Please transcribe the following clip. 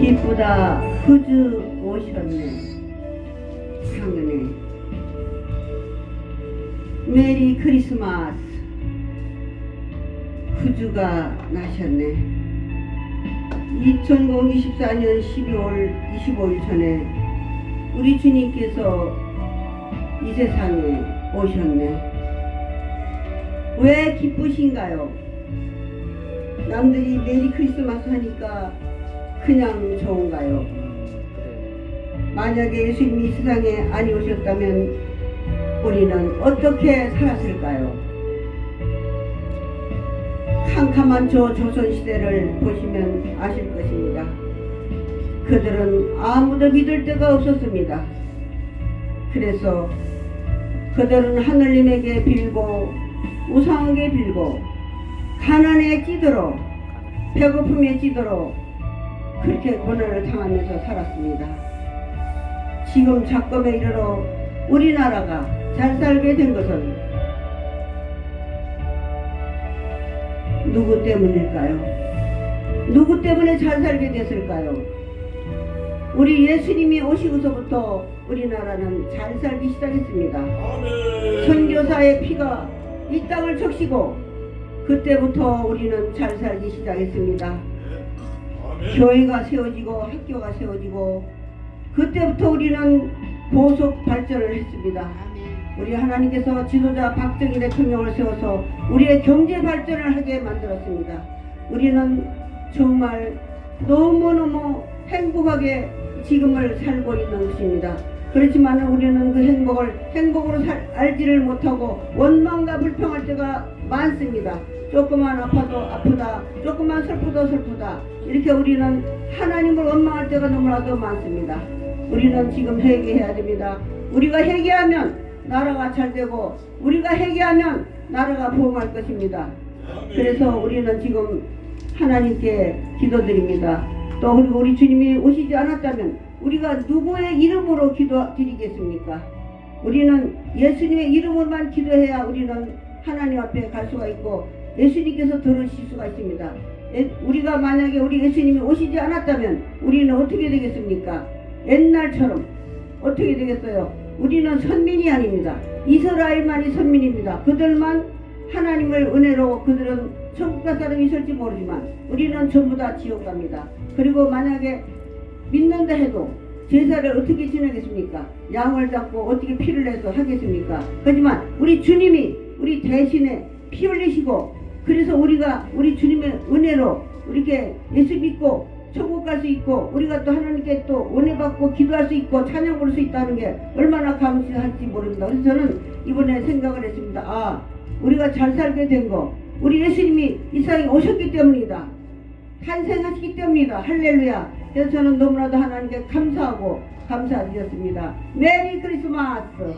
기쁘다 그주 오셨네 상은에 메리 크리스마스. 그주가 나셨네. 2024년 12월 25일 전에 우리 주님께서 이 세상에 오셨네. 왜 기쁘신가요? 남들이 메리 크리스마스 하니까 그냥 좋은가요? 만약에 예수님이 이 세상에 안 오셨다면 우리는 어떻게 살았을까요? 캄캄한 저 조선시대를 보시면 아실 것입니다. 그들은 아무도 믿을 데가 없었습니다. 그래서 그들은 하늘님에게 빌고 우상에게 빌고 가난에 찌들어 배고픔에 찌들어 그렇게 고난을 당하면서 살았습니다. 지금 작검에 이르러 우리나라가 잘 살게 된 것은 누구 때문일까요? 누구 때문에 잘 살게 됐을까요? 우리 예수님이 오시고서부터 우리나라는 잘 살기 시작했습니다. 선교사의 피가 이 땅을 적시고 그때부터 우리는 잘 살기 시작했습니다. 교회가 세워지고 학교가 세워지고 그때부터 우리는 고속 발전을 했습니다. 우리 하나님께서 지도자 박정희 대통령을 세워서 우리의 경제 발전을 하게 만들었습니다. 우리는 정말 너무너무 행복하게 지금을 살고 있는 것입니다. 그렇지만 우리는 그 행복을 행복으로 살, 알지를 못하고 원망과 불평할 때가 많습니다. 조금만 아파도 아프다, 조금만 슬프도 슬프다. 이렇게 우리는 하나님을 원망할 때가 너무나도 많습니다. 우리는 지금 회개해야 됩니다. 우리가 회개하면 나라가 잘 되고 우리가 회개하면 나라가 부흥할 것입니다. 그래서 우리는 지금 하나님께 기도드립니다. 또 그리고 우리 주님이 오시지 않았다면 우리가 누구의 이름으로 기도 드리겠습니까? 우리는 예수님의 이름으로만 기도해야 우리는 하나님 앞에 갈 수가 있고 예수님께서 들으실 수가 있습니다. 예- 우리가 만약에 우리 예수님이 오시지 않았다면 우리는 어떻게 되겠습니까? 옛날처럼 어떻게 되겠어요? 우리는 선민이 아닙니다. 이스라엘만이 선민입니다. 그들만 하나님을 은혜로 그들은 천국 갈 사람이 있을지 모르지만 우리는 전부 다 지옥 갑니다. 그리고 만약에 믿는다 해도 제사를 어떻게 지내겠습니까? 양을 잡고 어떻게 피를 내서 하겠습니까? 하지만 우리 주님이 우리 대신에 피 흘리시고 그래서 우리가 우리 주님의 은혜로 이렇게 예수 믿고 천국 갈 수 있고 우리가 또 하나님께 또 은혜 받고 기도할 수 있고 찬양 부를 수 있다는 게 얼마나 감사할지 모릅니다. 그래서 저는 이번에 생각을 했습니다. 아 우리가 잘 살게 된 거 우리 예수님이 이 세상에 오셨기 때문이다. 탄생하시기 때문이다. 할렐루야. 그래서 저는 너무나도 하나님께 감사하고 감사드렸습니다. 메리 크리스마스.